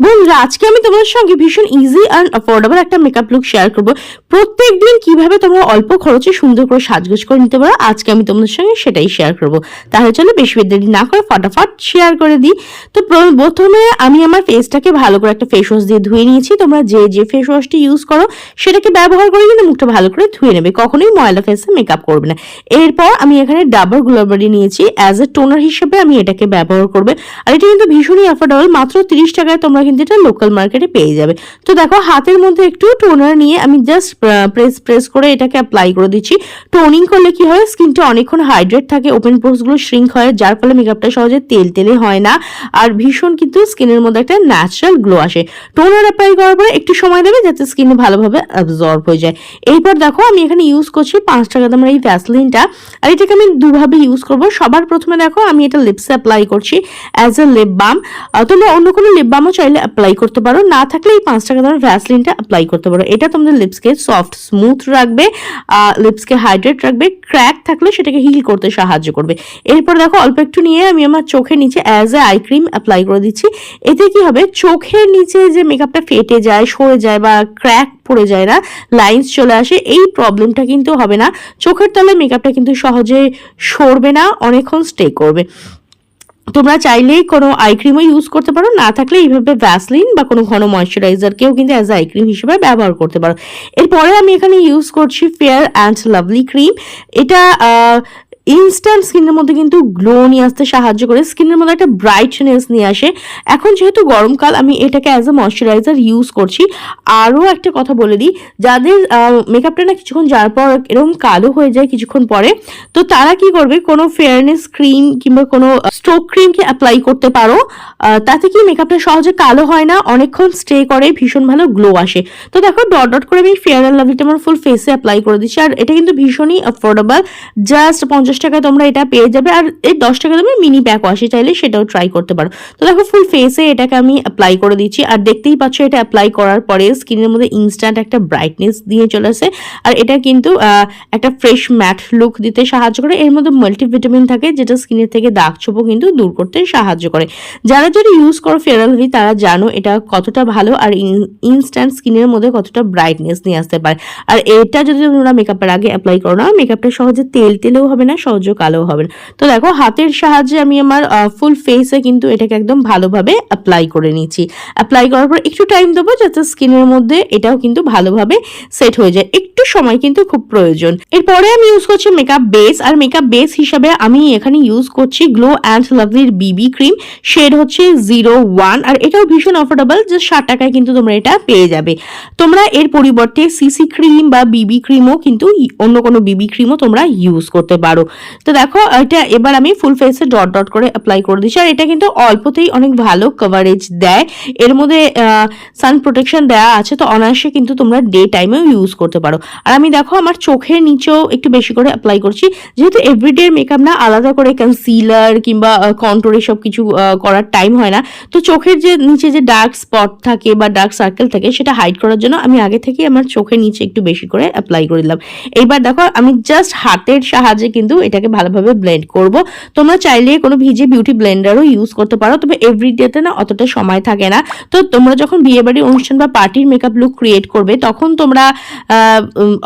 বন্ধুরা আজকে আমি তোমাদের সঙ্গে ভীষণ ইজি অ্যান্ড অ্যাফোর্ডেবল একটা মেকআপ লুক শেয়ার করব। প্রত্যেক দিন কীভাবে তোমরা অল্প খরচে সুন্দর করে সাজগোজ করে নিতে পারো, আজকে আমি তোমাদের সঙ্গে সেটাই শেয়ার করব। তাহলে চলো বেশি দেরি না করে ফটাফট শেয়ার করে দিই। তো প্রথমে আমি আমার ফেসটাকে ভালো করে একটা ফেস ওয়াশ দিয়ে ধুয়ে নিয়েছি। তোমরা যে যে ফেস ওয়াশটি ইউজ করো, সেটাকে ব্যবহার করে কিন্তু মুখটা ভালো করে ধুয়ে নেবে। কখনোই ময়লা ফেসে মেকআপ করবে না। এরপর আমি এখানে ডাবর গ্লোবারি নিয়েছি। অ্যাজ এ টোনার হিসেবে আমি এটাকে ব্যবহার করবে। আর এটা কিন্তু ভীষণই অ্যাফোর্ডেবল মাত্র তিরিশ টাকায় তোমরা কিন্তু এটা লোকাল মার্কেটে পেয়ে যাবে। তো দেখো, হাতের মধ্যে একটু টোনার নিয়ে আমি জাস্ট প্রেস প্রেস করে এটাকে অ্যাপ্লাই করে দিচ্ছি। টোনিং করলে কি হয়? স্কিনটা অনেকক্ষণ হাইড্রেট থাকে ওপেন পোর্সগুলো শ্রিঙ্ক হয়, যার ফলে মেকআপটা সহজে তেল তেলে হয় না। আর ভীষণ কিন্তু স্কিনের মধ্যে একটা ন্যাচারাল গ্লো আসে। টোনার অ্যাপ্লাই করার পরে একটু সময় দেবে যাতে স্কিনে ভালোভাবে অ্যাবজর্ব হয়ে যায়। এরপর দেখো, আমি এখানে ইউজ করছি পাঁচ টাকা দামের এই ভ্যাসলিনটা আর এটাকে আমি দুভাবে ইউজ করব। সবার প্রথমে দেখো, আমি এটা লিপসে অ্যাপ্লাই করছি অ্যাজ এ লিপ বাম তোমরা অন্য কোনো লিপ বামও চাইলে অ্যাপ্লাই করতে পারো। না থাকলে এই পাঁচ টাকা দামের ভ্যাসলিনটা অ্যাপ্লাই করতে পারো। এটা তোমাদের লিপসকে সফট স্মুথ রাখবে লিপসকে হাইড্রেট রাখবে ক্র্যাক থাকলে সেটাকে হিল করতে সাহায্য করবে। এরপর দেখো, অল্প একটু নিয়ে আমি আমার চোখের নিচে as a eye cream apply করে দিচ্ছি। এতে কি হবে? চোখের নিচে যে মেকআপটা ফেটে যায়, সরে যায় বা ক্র্যাক পড়ে যায় না লাইন্স চলে আসে, এই প্রবলেমটা কিন্তু হবে না। চোখের তলায় মেকআপটা কিন্তু সহজে সরবে না, অনেকক্ষণ স্টে করবে। তোমরা চাইলেই কোনো আই ক্রিমও ইউজ করতে পারো, না থাকলে এইভাবে ভ্যাসলিন বা কোনো ঘন ময়শ্চারাইজারকেও কিন্তু অ্যাজ আই ক্রিম হিসেবে ব্যবহার করতে পারো। এরপরে আমি এখানে ইউজ করছি ফেয়ার অ্যান্ড লাভলি ক্রিম এটা ইনস্ট্যান্ট স্কিনের মধ্যে কিন্তু গ্লো নিয়ে আসতে সাহায্য করে। স্কিনের মধ্যে একটা ব্রাইটনেস নিয়ে আসে। এখন যেহেতু গরমকাল, আমি এটাকে অ্যাজ এ ময়শ্চারাইজার ইউজ করছি। আরও একটা কথা বলে দিই, যাদের মেকআপটা না কিছুক্ষণ যাওয়ার পর এরকম কালো হয়ে যায় কিছুক্ষণ পরে, তো তারা কি করবে? কোনো ফেয়ারনেস ক্রিম কিংবা কোনো স্ট্রোক ক্রিমকে অ্যাপ্লাই করতে পারো। তাতে কি মেকআপটা সহজে কালো হয় না? অনেকক্ষণ স্টে করে, ভীষণ ভালো গ্লো আসে। তো দেখো ডট ডট করে আমি ফেয়ার অ্যান্ড লাভলিটা আমার ফুল ফেসে অ্যাপ্লাই করে দিচ্ছি। আর এটা কিন্তু ভীষণই অ্যাফোর্ডেবল জাস্ট পঞ্চাশ টাকায় তোমরা এটা পেয়ে যাবে আর এই দশ টাকা দামে মিনি প্যাকও আসে চাইলে সেটাও ট্রাই করতে পারো। তো দেখো ফুল ফেসে এটাকে আমি অ্যাপ্লাই করে দিচ্ছি আর দেখতেই পাচ্ছ এটা অ্যাপ্লাই করার পরে স্কিনের মধ্যে ইনস্ট্যান্ট একটা ব্রাইটনেস দিয়ে চলে আসে। আর এটা কিন্তু একটা ফ্রেশ ম্যাট লুক দিতে সাহায্য করে। এর মধ্যে মাল্টিভিটামিন থাকে যেটা স্কিনের থেকে দাগ ছোপও কিন্তু দূর করতে সাহায্য করে। যারা যারা ইউজ করো ফেরালভি তারা জানো এটা কতটা ভালো আর ইনস্ট্যান্ট স্কিনের মধ্যে কতটা ব্রাইটনেস নিয়ে আসতে পারে। আর এটা যদি তোমরা মেকআপের আগে অ্যাপ্লাই করো না মেকআপটা সহজে তেল তেলেও হবে না সহজে কালো হবে। তো দেখো, হাতের সাহায্যে আমি আমার ফুল ফেসে কিন্তু এটাকে একদম ভালোভাবে অ্যাপ্লাই করে নিচ্ছি। অ্যাপ্লাই করার পর একটু টাইম দেবো যাতে স্কিনের মধ্যে এটাও কিন্তু ভালোভাবে সেট হয়ে যায়। একটু সময় কিন্তু খুব প্রয়োজন। এরপরে আমি ইউজ করছি মেকআপ বেস আর মেকআপ বেস হিসাবে আমি এখানে ইউজ করছি গ্লো অ্যান্ড লাভলির বিবি ক্রিম শেড হচ্ছে জিরো ওয়ান আর এটাও ভীষণ অফোর্ডেবল যে ষাট টাকায় কিন্তু তোমরা এটা পেয়ে যাবে। তোমরা এর পরিবর্তে সিসি ক্রিম বা বিবি ক্রিমও কিন্তু অন্য কোনো বিবি ক্রিমও তোমরা ইউজ করতে পারো। তো দেখো, এটা এবার আমি ফুল ফেসে ডট ডট করে অ্যাপ্লাই করে দিচ্ছি। আর এটা কিন্তু অল্পতেই অনেক ভালো কভারেজ দেয়। এর মধ্যে সান প্রোটেকশন দেওয়া আছে, তো অনায়াসে কিন্তু তোমরা ডে টাইমেও ইউজ করতে পারো। আর আমি দেখো, আমার চোখের নিচেও একটু বেশি করে অ্যাপ্লাই করছি। যেহেতু এভরিডে মেকআপ না, আলাদা করে কনসিলার কিংবা কন্ট্রোল এসব কিছু করার টাইম হয় না। তো চোখের যে নিচে যে ডার্ক স্পট থাকে বা ডার্ক সার্কেল থাকে, সেটা হাইড করার জন্য আমি আগে থেকে আমার চোখের নিচে একটু বেশি করে অ্যাপ্লাই করে দিলাম। এইবার দেখো, আমি জাস্ট হাতের সাহায্যে কিন্তু এটাকে ভালোভাবে ব্লেন্ড করব। তোমরা চাইলে কোনো ভিজে বিউটি ব্লেন্ডারও ইউজ করতে পারো, তবে এভরিডেতে না অতটা সময় থাকে না। তো তোমরা যখন বিয়ে বাড়ির অনুষ্ঠান বা পার্টির মেকআপ লুক ক্রিয়েট করবে, তখন তোমরা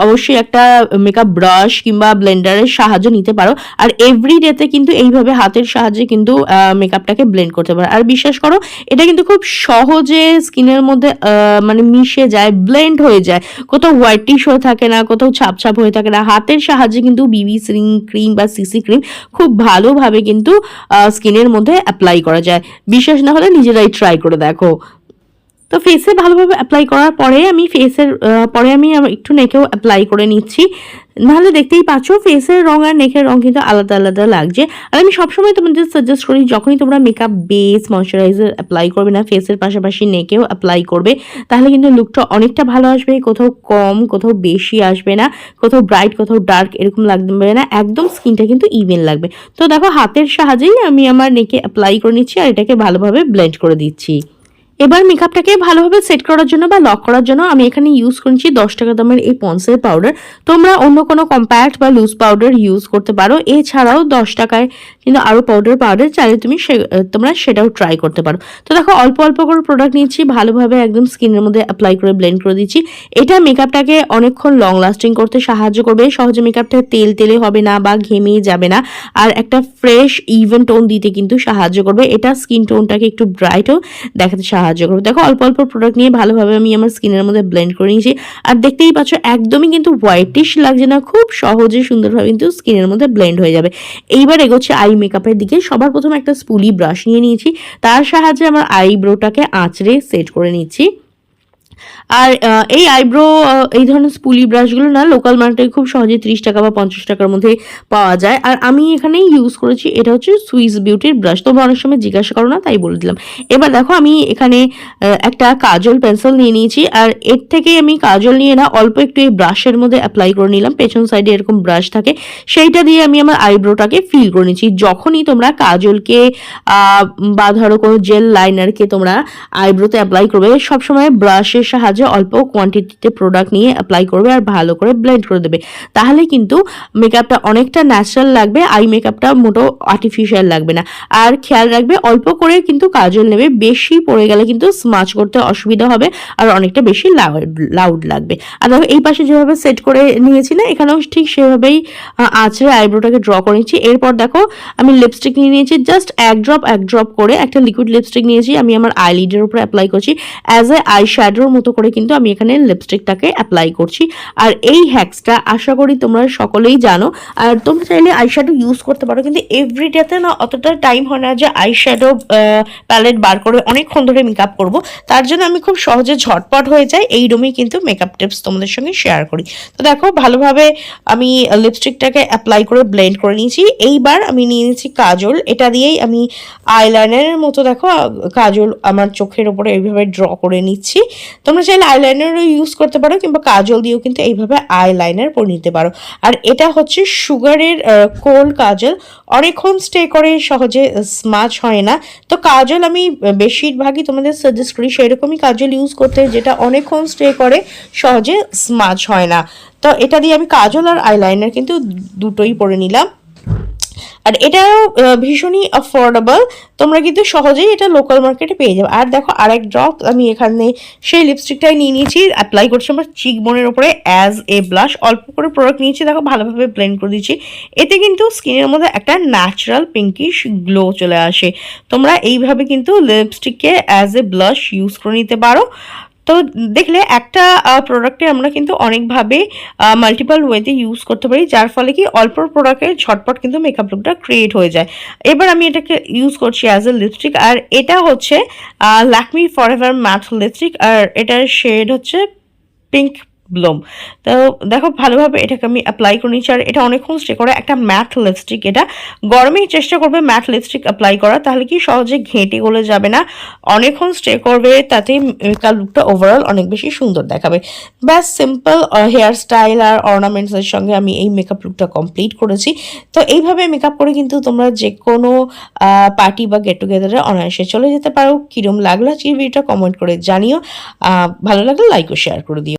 অবশ্যই একটা মেকআপ ব্রাশ কিংবা ব্লেন্ডারের সাহায্য নিতে পারো। আর এভরি ডেতে কিন্তু এইভাবে হাতের সাহায্যে কিন্তু মেকআপটাকে ব্লেন্ড করতে পারো। আর বিশ্বাস করো, এটা কিন্তু খুব সহজে স্কিনের মধ্যে মানে মিশে যায় ব্লেন্ড হয়ে যায়। কোথাও হোয়াইটিশ হয়ে থাকে না, কোথাও ছাপ ছাপ হয়ে থাকে না। হাতের সাহায্যে কিন্তু বিবি সিং ক্রিম ক্রিম বা সিসি ক্রিম খুব ভালোভাবে কিন্তু স্কিনের মধ্যে অ্যাপ্লাই করা যায়। বিশ্বাস না হলে নিজেরাই ট্রাই করে দেখো। তো ফেসে ভালোভাবে অ্যাপ্লাই করার পরে আমি ফেসের পরে আমি একটু নেকেও অ্যাপ্লাই করে নিচ্ছি। নাহলে দেখতেই পাচ্ছ ফেসের রং আর নেকের রং কিন্তু আলাদা আলাদা লাগছে। আর আমি সবসময় তোমাদের সাজেস্ট করি, যখনই তোমরা মেকআপ বেস ময়শ্চারাইজার অ্যাপ্লাই করবে না ফেসের পাশাপাশি নেকেও অ্যাপ্লাই করবে, তাহলে কিন্তু লুকটা অনেকটা ভালো আসবে। কোথাও কম, কোথাও বেশি আসবে না, কোথাও ব্রাইট কোথাও ডার্ক এরকম লাগবে না, একদম স্কিনটা কিন্তু ইভেন লাগবে। তো দেখো হাতের সাহায্যেই আমি আমার নেকে অ্যাপ্লাই করে নিচ্ছি আর এটাকে ভালোভাবে ব্লেন্ড করে দিচ্ছি। এবার মেকআপটাকে ভালোভাবে সেট করার জন্য বা লক করার জন্য আমি এখানে ইউজ করেছি দশ টাকা দামের এই পন্সের পাউডার তোমরা অন্য কোনো কম্প্যাক্ট বা লুজ পাউডার ইউজ করতে পারো। এছাড়াও দশ টাকায় কিন্তু আরও পাউডার পাউডার চাইলে তুমি সে, তোমরা সেটাও ট্রাই করতে পারো। তো দেখো, অল্প অল্প করে প্রোডাক্ট নিচ্ছি ভালোভাবে একদম স্কিনের মধ্যে অ্যাপ্লাই করে ব্লেন্ড করে দিচ্ছি। এটা মেকআপটাকে অনেকক্ষণ লং লাস্টিং করতে সাহায্য করবে। সহজে মেকআপটা তেল তেলে হবে না বা ঘেমে যাবে না। আর একটা ফ্রেশ ইভেন টোন দিতে কিন্তু সাহায্য করবে। এটা স্কিন টোনটাকে একটু ব্রাইটও দেখাতে সাহায্য করবে। দেখো, অল্প অল্প প্রোডাক্ট নিয়ে ভালোভাবে আমি আমার স্কিনের মধ্যে ব্লেন্ড করে নিয়েছি। আর দেখতেই পাচ্ছ, একদমই কিন্তু হোয়াইটিশ লাগছে না, খুব সহজে সুন্দরভাবে কিন্তু স্কিনের মধ্যে ব্লেন্ড হয়ে যাবে। এইবার এগোচ্ছে আই মেকআপের দিকে। সবার প্রথম একটা স্পুলি ব্রাশ নিয়ে নিয়েছি। তার সাহায্যে আমার আইব্রোটাকে আঁচড়ে সেট করে নিচ্ছি। আর এই আইব্রো এই ধরনের স্পুলি ব্রাশগুলো না লোকাল মার্কেটে খুব সহজে ত্রিশ টাকা বা পঞ্চাশ টাকার মধ্যে পাওয়া যায়। আর আমি এখানে ইউজ করেছি, এটা হচ্ছে সুইস বিউটির ব্রাশ তোমরা অনেক সময় জিজ্ঞাসা করো না, তাই বলে দিলাম। এবার দেখো, আমি এখানে একটা কাজল পেন্সিল নিয়ে নিয়েছি। আর এর থেকে আমি কাজল নিয়ে না অল্প একটু এই ব্রাশের মধ্যে অ্যাপ্লাই করে নিলাম। পেছন সাইডে এরকম ব্রাশ থাকে। সেইটা দিয়ে আমি আমার আইব্রোটাকে ফিল করে নিচ্ছি যখনই তোমরা কাজলকে বা ধরো কোনো জেল লাইনারকে তোমরা আইব্রোতে অ্যাপ্লাই করবে, সবসময় ব্রাশের সাহায্যে অল্প কোয়ান্টিটিতে প্রোডাক্ট নিয়ে অ্যাপ্লাই করবে আর ভালো করে ব্লেন্ড করে দেবে। তাহলে কিন্তু মেকআপটা অনেকটা ন্যাচারাল লাগবে আই মেকআপটা মোটো আর্টিফিশিয়াল লাগবে না। আর খেয়াল রাখবে, অল্প করে কিন্তু কাজল নেবে, বেশি পড়ে গেলে কিন্তু স্মাচ করতে অসুবিধা হবে আর অনেকটা বেশি লাউড লাগবে। আর দেখো, এই পাশে যেভাবে সেট করে নিয়েছি না এখানেও ঠিক সেভাবেই আঁচড়ে আইব্রোটাকে ড্র করে নিচ্ছি। এরপর দেখো, আমি লিপস্টিক নিয়ে নিয়েছি জাস্ট এক ড্রপ এক ড্রপ করে একটা লিকুইড লিপস্টিক নিয়েছি। আমি আমার আইলিডের উপরে অ্যাপ্লাই করছি। অ্যাজ এ আই শ্যাডোর মতো করে কিন্তু আমি এখানে লিপস্টিকটাকে অ্যাপ্লাই করছি। আর এই হ্যাক্সটা আশা করি তোমরা সকলেই জানো। আর তোমরা চাইলে আই শ্যাডো ইউজ করতে পারো, কিন্তু এভরিডেতে না অতটা টাইম হয় না যে আই শ্যাডো প্যালেট বার করে অনেকক্ষণ ধরে মেকআপ করব। তার জন্য আমি খুব সহজে ঝটপট হয়ে যায়। এই রুমেই কিন্তু মেকআপ টিপস তোমাদের সঙ্গে শেয়ার করি। তো দেখো, ভালোভাবে আমি লিপস্টিকটাকে অ্যাপ্লাই করে ব্লেন্ড করে নিয়েছি। এইবার আমি নিয়ে নিয়েছি কাজল। এটা দিয়েই আমি আইলাইনারের মতো দেখো কাজল আমার চোখের ওপরে এইভাবে ড্র করে নিচ্ছি। তোমরা চাইলে আইলাইনারও ইউজ করতে পারো কিংবা কাজল দিয়েও কিন্তু এইভাবে আইলাইনার পরে নিতে পারো। আর এটা হচ্ছে সুগারের কোল কাজল। অনেকক্ষণ স্টে করে সহজে স্মাচ হয় না। তো কাজল আমি বেশিরভাগই তোমাদের সাজেস্ট করি সেরকমই কাজল ইউজ করতে, যেটা অনেকক্ষণ স্টে করে সহজে স্মাচ হয় না। তো এটা দিয়ে আমি কাজল আর আইলাইনার কিন্তু দুটোই পরে নিলাম। আর এটাও ভীষণই অ্যাফোর্ডেবল তোমরা কিন্তু সহজেই এটা লোকাল মার্কেটে পেয়ে যাবে। আর দেখো, আরেক ড্রপ আমি এখানে সেই লিপস্টিকটাই নিয়ে নিয়েছি। অ্যাপ্লাই করছি আমার চিক বোনের ওপরে অ্যাজ এ ব্লাশ অল্প করে প্রোডাক্ট নিয়েছি, দেখো, ভালোভাবে ব্লেন্ড করে দিচ্ছি। এতে কিন্তু স্কিনের মধ্যে একটা ন্যাচারাল পিঙ্কিশ গ্লো চলে আসে। তোমরা এইভাবে কিন্তু লিপস্টিককে অ্যাজ এ ব্লাশ ইউজ করে নিতে পারো। তো দেখলে একটা প্রোডাক্টে আমরা কিন্তু অনেকভাবে মাল্টিপাল ওয়েতে ইউজ করতে পারি, যার ফলে কি অল্প প্রোডাক্টে ঝটপট কিন্তু মেকআপ লুকটা ক্রিয়েট হয়ে যায়। এবার আমি এটাকে ইউজ করছি অ্যাজ এ লিপস্টিক আর এটা হচ্ছে Lakme for ever matte lipstick আর এটার শেড হচ্ছে পিঙ্ক ব্লোম তো দেখো, ভালোভাবে এটাকে আমি অ্যাপ্লাই করে নিচ্ছি। আর এটা অনেকক্ষণ স্টে করে একটা ম্যাট লিপস্টিক এটা গরমেই চেষ্টা করবে ম্যাট লিপস্টিক অ্যাপ্লাই করা, তাহলে কি সহজে ঘেঁটে গলে যাবে না। অনেকক্ষণ স্টে করবে, তাতে মেকআপ লুকটা ওভারঅল অনেক বেশি সুন্দর দেখাবে। ব্যাস সিম্পল হেয়ার স্টাইল আর অর্নামেন্টসের সঙ্গে আমি এই মেকআপ লুকটা কমপ্লিট করেছি। তো এইভাবে মেকআপ করে কিন্তু তোমরা যে কোনো পার্টি বা গেট টুগেদারে অনায়াসে চলে যেতে পারো। কিরম লাগল আজকের ভিডিওটা কমেন্ট করে জানিও। ভালো লাগলে লাইক ও শেয়ার করে দিও।